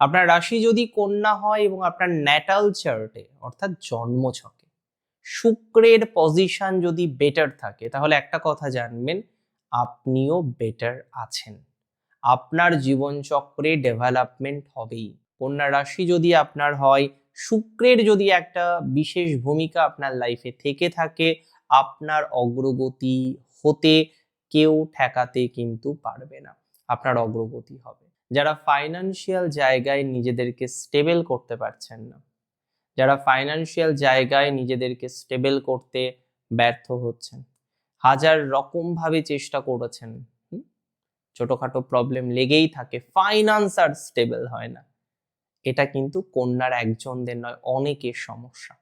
আপনার রাশি যদি কন্যা হয় এবং আপনার ন্যাটাল চার্টে অর্থাৎ জন্মছকে শুক্রের পজিশন যদি বেটার থাকে, তাহলে একটা কথা জানবেন, আপনিও বেটার আছেন। আপনার জীবনচক্রে ডেভেলপমেন্ট হবেই। কন্যা রাশি যদি আপনার হয়, শুক্রের যদি একটা বিশেষ ভূমিকা আপনার লাইফে থেকে থাকে, আপনার অগ্রগতি হতে কেউ ঠেকাতে কিন্তু পারবে না। আপনার অগ্রগতি হবে। যারা ফাইনান্সিয়াল জায়গায় নিজেদেরকে স্টেবল করতে পারছেন না। যারা ফাইনান্সিয়াল জায়গায় নিজেদেরকে স্টেবল করতে ব্যর্থ হচ্ছেন। হাজার রকম ভাবে চেষ্টা করেছেন? ছোটখাটো প্রবলেম লেগেই থাকে ফাইন্যান্স আর স্টেবল হয় না। এটা কিন্তু কন্যার একজনদের নয়, অনেকের সমস্যা।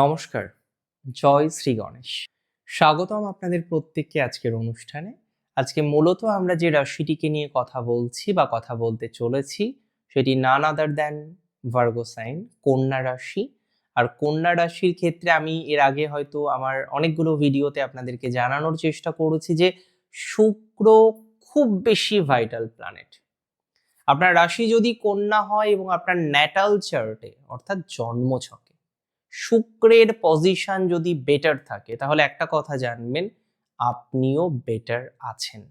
নমস্কার। জয় শ্রী গণেশ। স্বাগতম আপনাদের প্রত্যেককে আজকের অনুষ্ঠানে। আজকে মূলত আমরা যে রাশিটিকে নিয়ে কথা বলছি বা কথা বলতে চলেছি, সেটি নান আদার দ্যান ভার্গোসাইন কন্যা রাশি। আর কন্যা রাশির ক্ষেত্রে আমি এর আগে হয়তো আমার অনেকগুলো ভিডিওতে আপনাদেরকে জানানোর চেষ্টা করেছি যে, শুক্র খুব বেশি ভাইটাল প্ল্যানেট আপনার রাশি যদি কন্যা হয় এবং আপনার ন্যাটাল চার্টে অর্থাৎ জন্মছকে শুক্রের পজিশন যদি বেটার থাকে, তাহলে একটা কথা জানবেন, আপনিও বেটার আছেন।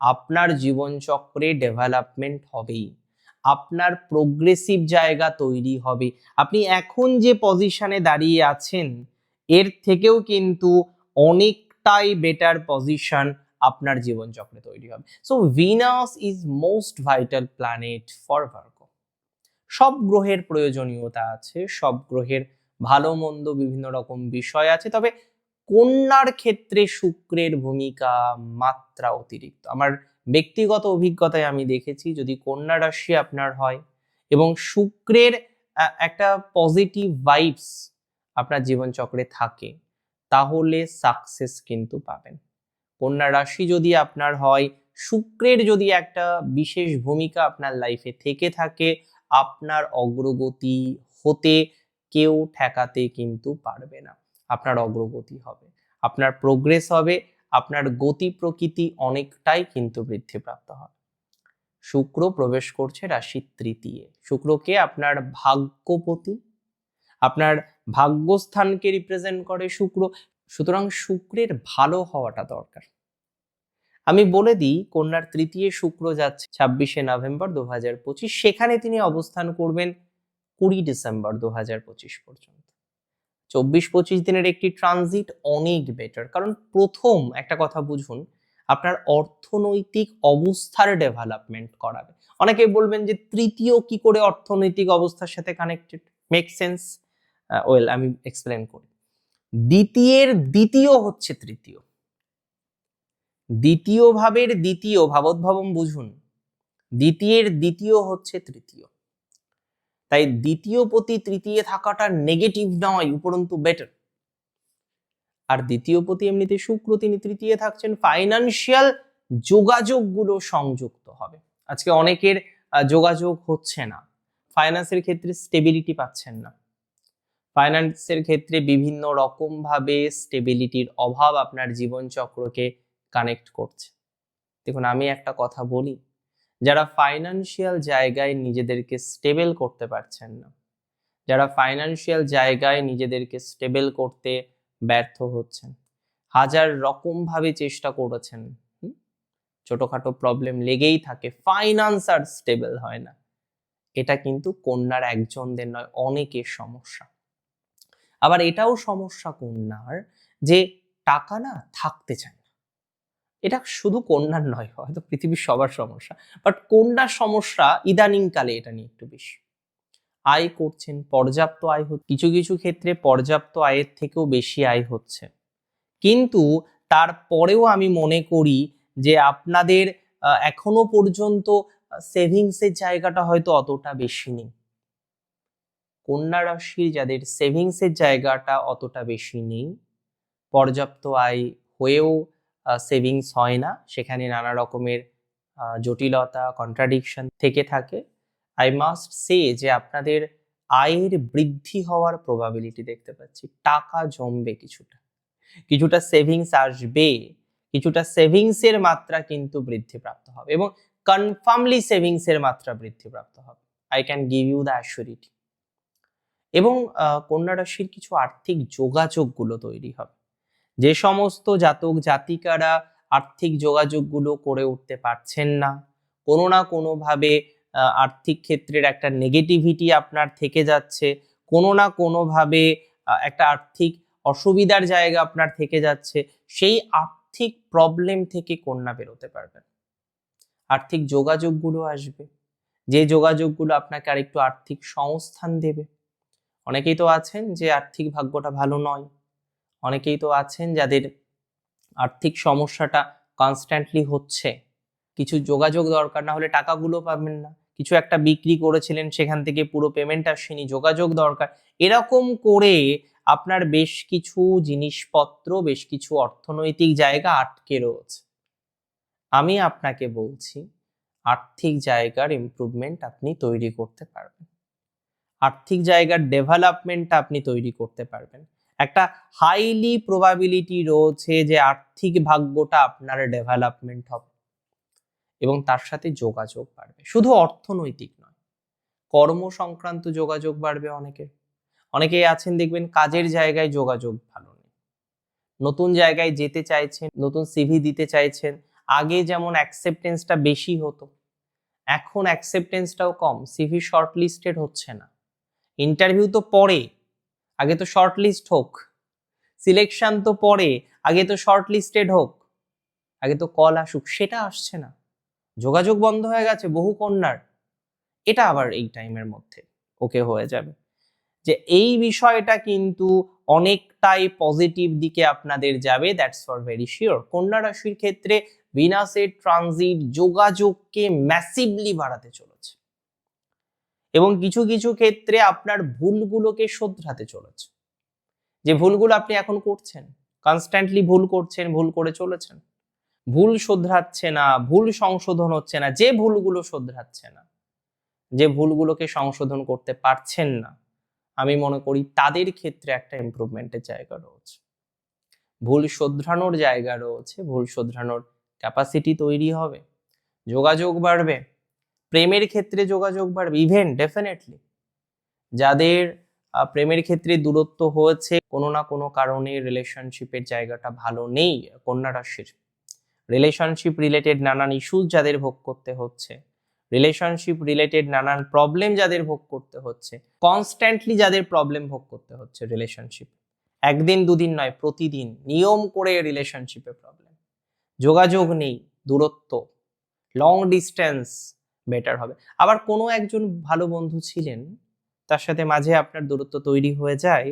আপনার জীবনচক্রে ডেভেলপমেন্ট হবেই। আপনার প্রোগ্রেসিভ জায়গা তৈরি হবে। আপনি এখন যে পজিশনে দাঁড়িয়ে আছেন, এর থেকেও কিন্তু অনেকটাই বেটার পজিশন আপনার জীবনচক্রে তৈরি হবে। So Venus is most vital planet for Virgo সব গ্রহের প্রয়োজনীয়তা আছে, সব গ্রহের ভালো মন্দ বিভিন্ন রকম বিষয় আছে, তবে কন্যার ক্ষেত্রে শুক্রের ভূমিকা মাত্রা অতিরিক্ত। আমার ব্যক্তিগত অভিজ্ঞতায় আমি দেখেছি, যদি কন্যা রাশি আপনার হয় এবং শুক্রের একটা পজিটিভ ভাইবস আপনার জীবনচক্রে থাকে, তাহলে সাকসেস কিন্তু পাবেন। কন্যা রাশি যদি আপনার হয়, শুক্রের যদি একটা বিশেষ ভূমিকা আপনার লাইফে থেকে থাকে, আপনার অগ্রগতি হতে কেউ ঠেকাতে কিন্তু পারবে না। আপনার অগ্রগতি হবে, আপনার প্রোগ্রেস হবে, আপনার গতি প্রকৃতি অনেকটাই কিন্তু বৃদ্ধিপ্রাপ্ত হবে। শুক্র প্রবেশ করছে রাশি তৃতীয়। শুক্রকে আপনার ভাগ্যপতি, আপনার ভাগ্যস্থানকে রিপ্রেজেন্ট করে শুক্র। সুতরাং শুক্রের ভালো হওয়াটা দরকার। আমি বলে দিই, কন্যার তৃতীয় শুক্র যাচ্ছে ছাব্বিশে নভেম্বর দু সেখানে তিনি অবস্থান করবেন কুড়ি ডিসেম্বর দু হাজার পঁচিশ পর্যন্ত। চব্বিশ পঁচিশ দিনের একটি ট্রানজিট অনেক বেটার কারণ প্রথম একটা কথা বুঝুন, আপনার অর্থনৈতিক অবস্থার ডেভেলপমেন্ট করাবে। অনেকে বলবেন যে তৃতীয় কি করে অর্থনৈতিক অবস্থার সাথে কানেক্টেড মেক সেন্স ওয়েল আমি এক্সপ্লেন করি। দ্বিতীয়ের দ্বিতীয় হচ্ছে তৃতীয়। দ্বিতীয় ভাবের দ্বিতীয় ভাবোদ্ভাবম বুঝুন, দ্বিতীয়ের দ্বিতীয় হচ্ছে তৃতীয়। তাই দ্বিতীয় পতি তৃতীয় থাকাটা নেগেটিভ নয়, উপরন্তু বেটার আর দ্বিতীয় পতি এমনিতে শুক্র, তিনি তৃতীয় থাকছেন ফাইনান্সিয়াল যোগাযোগগুলো সংযুক্ত হবে। আজকে অনেকের যোগাযোগ হচ্ছে না। ফাইন্যান্সের ক্ষেত্রে স্টেবিলিটি পাচ্ছেন না। ফাইন্যান্সের ক্ষেত্রে বিভিন্ন রকম ভাবে স্টেবিলিটির অভাব আপনার জীবনচক্রকে কানেক্ট করছে। দেখুন, আমি একটা কথা বলি যারা ফাইনান্সিয়াল জায়গায় নিজেদেরকে স্টেবল করতে পারছেন না, যারা ফাইনান্সিয়াল জায়গায় নিজেদেরকে স্টেবল করতে ব্যর্থ হচ্ছেন, হাজার রকম ভাবে চেষ্টা করেছেন? ছোটখাটো প্রবলেম লেগেই থাকে ফাইন্যান্স আর স্টেবল হয় না। এটা কিন্তু কন্যার একজনদের নয়, অনেকের সমস্যা। আবার এটাও সমস্যা কন্যার যে টাকা না থাকতে চায় এটা শুধু কন্যার নয়, হয়তো পৃথিবীর সবার সমস্যা। বাট কন্যার সমস্যা ইদানিংকালে এটা নিয়ে একটু বেশি। আয় করছেন, পর্যাপ্ত আয় হচ্ছে, কিছু কিছু ক্ষেত্রে পর্যাপ্ত আয়ের থেকেও বেশি আয় হচ্ছে। কিন্তু তারপরেও আমি মনে করি যে আপনাদের এখনও পর্যন্ত সেভিংসের জায়গাটা হয়তো অতটা বেশি নেই। কন্যা রাশির যাদের সেভিংসের জায়গাটা অতটা বেশি নেই, পর্যাপ্ত আয় হয়েও সেভিংস হয় না। সেখানে নানা রকমের জটিলতা কন্ট্রাডিকশন থেকে থাকে। আই মাস্ট সে যে আপনাদের আয়ের বৃদ্ধি হওয়ার প্রবাবিলিটি দেখতে পাচ্ছি। টাকা জমবে কিছুটা। কিছুটা সেভিংস আসবে, কিছুটা সেভিংসের মাত্রা কিন্তু বৃদ্ধিপ্রাপ্ত হবে এবং কনফার্মলি সেভিংসের মাত্রা বৃদ্ধিপ্রাপ্ত হবে। I can give you the assurity এবং কন্যা রাশির কিছু আর্থিক যোগাযোগগুলো তৈরি হবে। যে সমস্ত জাতক জাতিকারা আর্থিক যোগাযোগগুলো করে উঠতে পারছেন না, কোনো না কোনোভাবে আর্থিক ক্ষেত্রের একটা নেগেটিভিটি আপনার থেকে যাচ্ছে, কোনো না কোনোভাবে একটা আর্থিক অসুবিধার জায়গা আপনার থেকে যাচ্ছে, সেই আর্থিক প্রবলেম থেকে কন্যা বেরোতে পারবেন। আর্থিক যোগাযোগগুলো আসবে, যে যোগাযোগগুলো আপনাকে আরেকটু আর্থিক সংস্থান দেবে। অনেকেই তো আছেন যে আর্থিক ভাগ্যটা ভালো নয়। অনেকেই তো আছেন যাদের আর্থিক সমস্যাটা কনস্ট্যান্টলি হচ্ছে। কিছু যোগাযোগ দরকার, না হলে টাকাগুলো পাবেন না। কিছু একটা বিক্রি করেছিলেন, সেখান থেকে পুরো পেমেন্ট আসেনি, যোগাযোগ দরকার। এরকম করে আপনার বেশ কিছু জিনিসপত্র, বেশ কিছু অর্থনৈতিক জায়গা আটকে রয়েছে। আমি আপনাকে বলছি, আর্থিক জায়গার ইমপ্রুভমেন্ট আপনি তৈরি করতে পারবেন। আর্থিক জায়গার ডেভেলপমেন্ট আপনি তৈরি করতে পারবেন। একটা হাইলি প্রবাবিলিটি রয়েছে যে আর্থিক ভাগ্যটা আপনার ডেভেলপমেন্ট হবে। এবং তার সাথে যোগাযোগ বাড়বে। শুধু অর্থনৈতিক নয়, কর্ম সংক্রান্ত যোগাযোগ বাড়বে অনেকের। অনেকেই আছেন, দেখবেন কাজের জায়গায় যোগাযোগ ভালো নেই। নতুন জায়গায় যেতে চাইছেন, নতুন সিভি দিতে চাইছেন, আগে যেমন অ্যাকসেপ্টেন্সটা বেশি হতো, এখন অ্যাকসেপ্টেন্সটাও কম। সিভি শর্ট লিস্টেড হচ্ছে না। ইন্টারভিউ তো পরে। আগে তো শর্ট লিস্ট হোক। সিলেকশন তো পরে, আগে তো শর্ট লিস্টেড হোক। আগে তো কল আসুক, সেটা আসছে না। যোগাযোগ বন্ধ হয়ে গেছে বহু কন্যার। এটা আবার এই টাইমের মধ্যে ওকে হয়ে যাবে। যে এই বিষয়টা কিন্তু অনেকটাই পজিটিভ দিকে আপনাদের যাবে দ্যাটস ফর ভেরি শিওর কন্যা রাশির ক্ষেত্রে ভিনাসের ট্রানজিট যোগাযোগকে ম্যাসিভলি বাড়াতে চলেছে। এবং কিছু কিছু ক্ষেত্রে আপনার ভুলগুলোকে শোধরাতে চলেছে। যে ভুলগুলো আপনি এখন করছেন কনস্ট্যান্টলি ভুল করছেন, ভুল করে চলেছেন। ভুল শোধরাচ্ছে না, ভুল সংশোধন হচ্ছে না, যে ভুলগুলো শোধরাচ্ছে না, যে ভুলগুলোকে সংশোধন করতে পারছেন না, আমি মনে করি তাদের ক্ষেত্রে একটা ইমপ্রুভমেন্টের জায়গা রয়েছে। ভুল শোধরানোর জায়গা রয়েছে, ভুল শোধরানোর ক্যাপাসিটি তৈরি হবে, যোগাযোগ বাড়বে প্রেমের ক্ষেত্রে যোগাযোগ বাড়বে ইভেন ডেফিনেটলি যাদের প্রেমের ক্ষেত্রে দূরত্ব হয়েছে, কোনো না কোনো কারণে রিলেশনশিপের জায়গাটা ভালো নেই কন্যা রাশির। রিলেশনশিপ রিলেটেড নানান ইস্যুস যাদের ভোগ করতে হচ্ছে। রিলেশনশিপ রিলেটেড নানান প্রবলেম যাদের ভোগ করতে হচ্ছে। কনস্ট্যান্টলি যাদের প্রবলেম ভোগ করতে হচ্ছে রিলেশনশিপ একদিন, দুদিন নয়, প্রতিদিন নিয়ম করে রিলেশনশিপে প্রবলেম যোগাযোগ নেই, দূরত্ব। লং ডিস্টেন্স বেটার হবে। আবার কোনো একজন ভালো বন্ধু ছিলেন, তার সাথে মাঝে আপনার দূরত্ব তৈরি হয়ে যায়,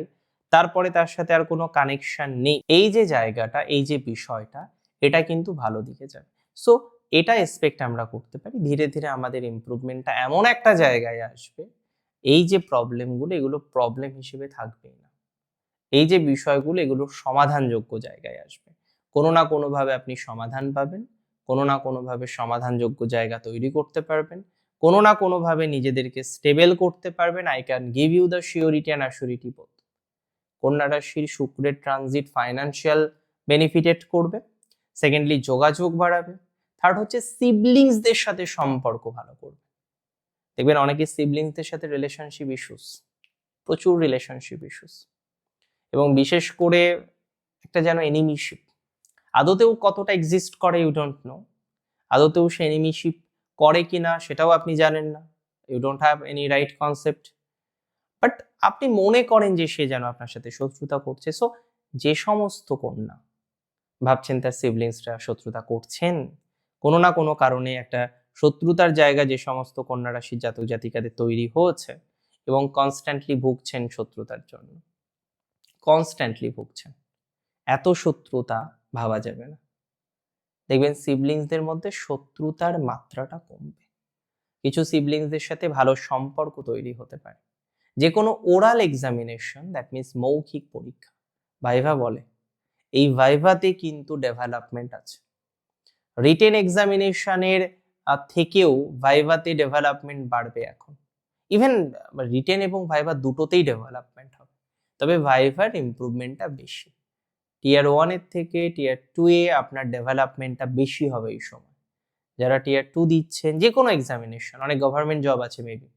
তারপরে তার সাথে আর কোনো কানেকশন নেই। এই যে জায়গাটা, এই যে বিষয়টা, এটা কিন্তু ভালো দিকে যাবে। সো এটা এক্সপেক্ট আমরা করতে পারি। ধীরে ধীরে আমাদের ইমপ্রুভমেন্টটা এমন একটা জায়গায় আসবে, এই যে প্রবলেমগুলো এগুলো প্রবলেম হিসেবে থাকবেই না। এই যে বিষয়গুলো এগুলো সমাধানযোগ্য জায়গায় আসবে। কোনো না কোনোভাবে আপনি সমাধান পাবেন। কোনো না কোনোভাবে সমাধানযোগ্য জায়গা তৈরি করতে পারবেন। কোনো না কোনোভাবে নিজেদেরকে স্টেবল করতে পারবেন। I can give you the surety and assurity বোধ কন্যা রাশির শুক্রের ট্রানজিট ফাইন্যান্সিয়াল বেনিফিটেড করবে। সেকেন্ডলি যোগাযোগ বাড়াবে। থার্ড হচ্ছে সিবলিংসদের সাথে সম্পর্ক ভালো করবে। দেখবেন অনেকে সিবলিংসদের সাথে রিলেশনশিপ ইস্যুস প্রচুর রিলেশনশিপ ইস্যুস এবং বিশেষ করে একটা যেন এনিমিশিপ আদতেও কতটা এক্সিস্ট করে ইউ ডোন্ট নো আদতেও সে এনিমিশিপ করে কি না সেটাও আপনি জানেন না। You don't have any right concept but আপনি মনে করেন যে সে যেন আপনার সাথে শত্রুতা করছে সো যে সমস্ত কন্যা, ভাবছেন তার সিবলিংসরা শত্রুতা করছেন, কোনো না কোনো কারণে একটা শত্রুতার জায়গা যে সমস্ত কন্যা রাশির জাতক জাতিকাদের তৈরি হয়েছে এবং কনস্ট্যান্টলি ভুগছেন শত্রুতার জন্য। কনস্ট্যান্টলি ভুগছেন। এত শত্রুতা ভাবা যাবে না। দেখবেন সিবলিংসদের মধ্যে শত্রুতার মাত্রাটা কমবে। কিছু সিবলিংসদের সাথে ভালো সম্পর্ক তৈরি হতে পারে। যে কোনো ওরাল এক্সামিনেশন দ্যাট মিনস মৌখিক পরীক্ষা, ভাইভা বলে, এই ভাইভাতে কিন্তু ডেভেলপমেন্ট আছে। রিটেন এক্সামিনেশনের থেকেও ভাইভাতে ডেভেলপমেন্ট বাড়বে এখন। ইভেন রিটেন এবং ভাইভা দুটোতেই ডেভেলপমেন্ট হবে। তবে ভাইভার ইমপ্রুভমেন্টটা বেশি। টিয়ার ওয়ানের থেকে টিয়ার টু এ আপনার ডেভেলপমেন্টটা বেশি হবে এই সময়। যারা টিয়ার টু দিচ্ছেন, যে কোনো এক্সামিনেশন অনেক গভর্নমেন্ট জব আছে মেবি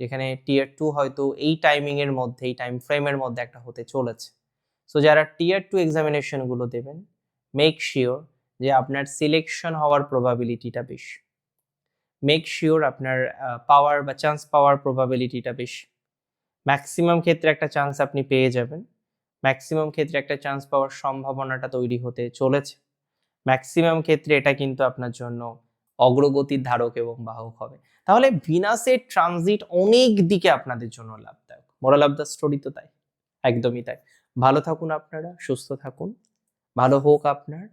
যেখানে টিয়ার টু হয়তো এই টাইমিং এর মধ্যে, এই টাইম ফ্রেমের মধ্যে একটা হতে চলেছে। সো যারা টিয়ার টু এক্সামিনেশনগুলো দেবেন মেক শিওর যে আপনার সিলেকশন হওয়ার প্রবাবিলিটিটা বেশি। মেক শিওর আপনার পাওয়ার বা চান্স পাওয়ার প্রবাবিলিটিটা বেশি। ম্যাক্সিমাম ক্ষেত্রে একটা চান্স আপনি পেয়ে যাবেন। ম্যাক্সিমাম ক্ষেত্রে একটা চান্স পাওয়ার সম্ভাবনাটা তৈরি হতে চলেছে। ম্যাক্সিমাম ক্ষেত্রে এটা কিন্তু আপনার জন্য অগ্রগতির ধারক এবং বাহক হবে। তাহলে ভিনাসের ট্রানজিট অনেক দিকে আপনাদের জন্য লাভদায়ক। মোরাল অফ দ্য স্টোরি তো তাই, একদমই তাই। ভালো থাকুন আপনারা, সুস্থ থাকুন। ভালো হোক আপনার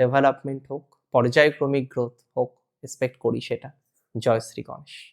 ডেভেলপমেন্ট হোক, পর্যায়ক্রমিক গ্রোথ হোক এক্সপেক্ট করি সেটা। জয় শ্রী গণেশ।